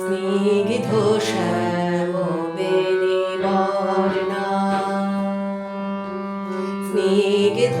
স্নিগ্ধ শ্যাম বেণী স্নিগ্ধ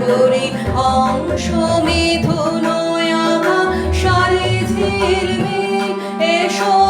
ভরি অংশ মিথুনয়া এসো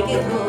like it. Whoa.